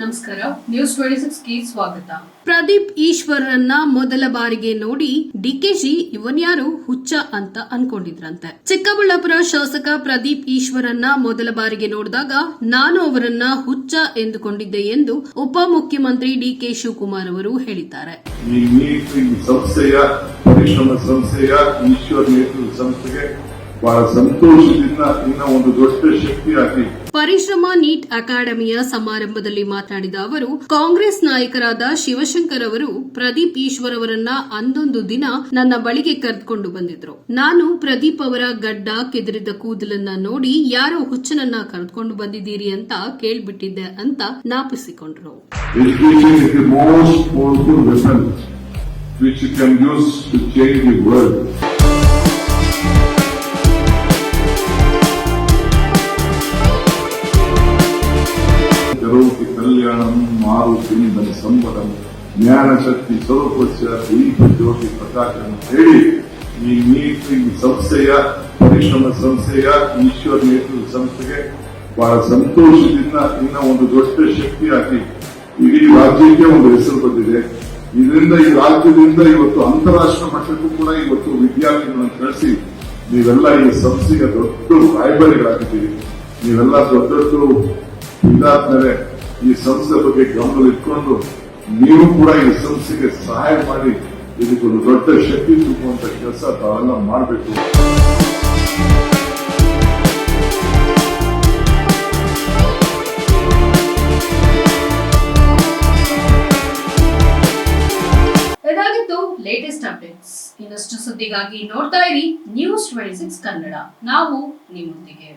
ನಮಸ್ಕಾರ. News twenty ಸಿಕ್ಸ್ಗೆ ಸ್ವಾಗತ. ಪ್ರದೀಪ್ ಈಶ್ವರನ್ನ ಮೊದಲ ಬಾರಿಗೆ ನೋಡಿ ಡಿಕೆಶಿ ಇವನ್ಯಾರು ಹುಚ್ಚ ಅಂತ ಅನ್ಕೊಂಡಿದ್ರಂತೆ. ಚಿಕ್ಕಬಳ್ಳಾಪುರ ಶಾಸಕ ಪ್ರದೀಪ್ ಈಶ್ವರನ್ನ ಮೊದಲ ಬಾರಿಗೆ ನೋಡಿದಾಗ ನಾನು ಅವರನ್ನ ಹುಚ್ಚ ಎಂದುಕೊಂಡಿದ್ದೆ ಎಂದು ಉಪಮುಖ್ಯಮಂತ್ರಿ ಡಿಕೆ ಶಿವಕುಮಾರ್ ಅವರು ಹೇಳಿದ್ದಾರೆ. ಸಂಸ್ಥೆಯ ಪರಿಶ್ರಮ ಸಂಸ್ಥೆಯ ಈಶ್ವರ ನೇತೃತ್ವ ಸಂಸ್ಥೆಗೆ ಬಹಳ ಸಂತೋಷದಿಂದ ಇನ್ನ ಒಂದು ದೊಡ್ಡ ಶಕ್ತಿಯಾಗಿ ಪರಿಶ್ರಮ ನೀಟ್ ಅಕಾಡೆಮಿಯ ಸಮಾರಂಭದಲ್ಲಿ ಮಾತನಾಡಿದ ಅವರು, ಕಾಂಗ್ರೆಸ್ ನಾಯಕರಾದ ಶಿವಶಂಕರ್ ಅವರು ಪ್ರದೀಪ್ ಈಶ್ವರ್ ಅವರನ್ನ ಅಂದೊಂದು ದಿನ ನನ್ನ ಬಳಿಗೆ ಕರೆದುಕೊಂಡು ಬಂದಿದ್ರು ನಾನು ಪ್ರದೀಪ್ ಅವರ ಗಡ್ಡ ಕೆದರಿದ ಕೂದಲನ್ನ ನೋಡಿ ಯಾರೋ ಹುಚ್ಚನನ್ನ ಕರೆದುಕೊಂಡು ಬಂದಿದ್ದೀರಿ ಅಂತ ಕೇಳ್ಬಿಟ್ಟಿದ್ದೆ ಅಂತ ನಾಪಿಸಿಕೊಂಡ್ರು which you can use to change the world. ಕರೋತಿ ಕಲ್ಯಾಣಂ ಮಾರುತಿ ಬಲಿ ಸಂಬರಂ ಜ್ಞಾನ ಶಕ್ತಿ ಸ್ವರೂಪಸ್ಯ ದೀಪ ಜ್ಯೋತಿ ಪ್ರಕಾಶ ಅಂತ ಹೇಳಿ. ಈ ನೀತಿ, ಈ ಸಂಸ್ಥೆಯ, ಪರಿಶ್ರಮ ಸಂಸ್ಥೆಯ, ಈಶ್ವರ ನೇತೃತ್ವ ಸಂಸ್ಥೆಗೆ ಬಹಳ ಸಂತೋಷದಿಂದ ಇನ್ನ ಒಂದು ದೊಡ್ಡ ಶಕ್ತಿಯಾಗಿ ಇಡೀ ರಾಜ್ಯಕ್ಕೆ ಒಂದು ಹೆಸರು ಬಂದಿದೆ. ಇದರಿಂದ ಈ ರಾಜ್ಯದಿಂದ ಇವತ್ತು ಅಂತಾರಾಷ್ಟ್ರ ಮಟ್ಟಕ್ಕೂ ಕೂಡ ಇವತ್ತು ವಿದ್ಯಾರ್ಥಿಗಳನ್ನು ಕಳಿಸಿ ನೀವೆಲ್ಲ ಈ ಸಂಸ್ಥೆಯ ದೊಡ್ಡ ರಾಯಭಾರಿಗಳಾಗಿದ್ದೀರಿ. ನೀವೆಲ್ಲ ದೊಡ್ಡ ದೊಡ್ಡ ಇದಾದ್ಮೇಲೆ ಈ ಸಂಸ್ಥೆ ಬಗ್ಗೆ ಗಮನ ಇಟ್ಕೊಂಡು ನೀವು ಕೂಡ ಈ ಸಂಸ್ಥೆಗೆ ಸಹಾಯ ಮಾಡಿ. ಇದಕ್ಕೊಂದು ದೊಡ್ಡ ಶಕ್ತಿ ತುಂಬುವಂತ ಕೆಲಸ ತಾವೆಲ್ಲ ಮಾಡಬೇಕು. ಲೇಟೆಸ್ಟ್ ಅಪ್ಡೇಟ್ಸ್ ಇನ್ನಷ್ಟು ಸುದ್ದಿಗಾಗಿ ನೋಡ್ತಾ ಇರಿ ನ್ಯೂಸ್ ಟ್ವೆಂಟಿ ಸಿಕ್ಸ್ ಕನ್ನಡ. ನಾವು ನಿಮ್ಮೊಂದಿಗೆ.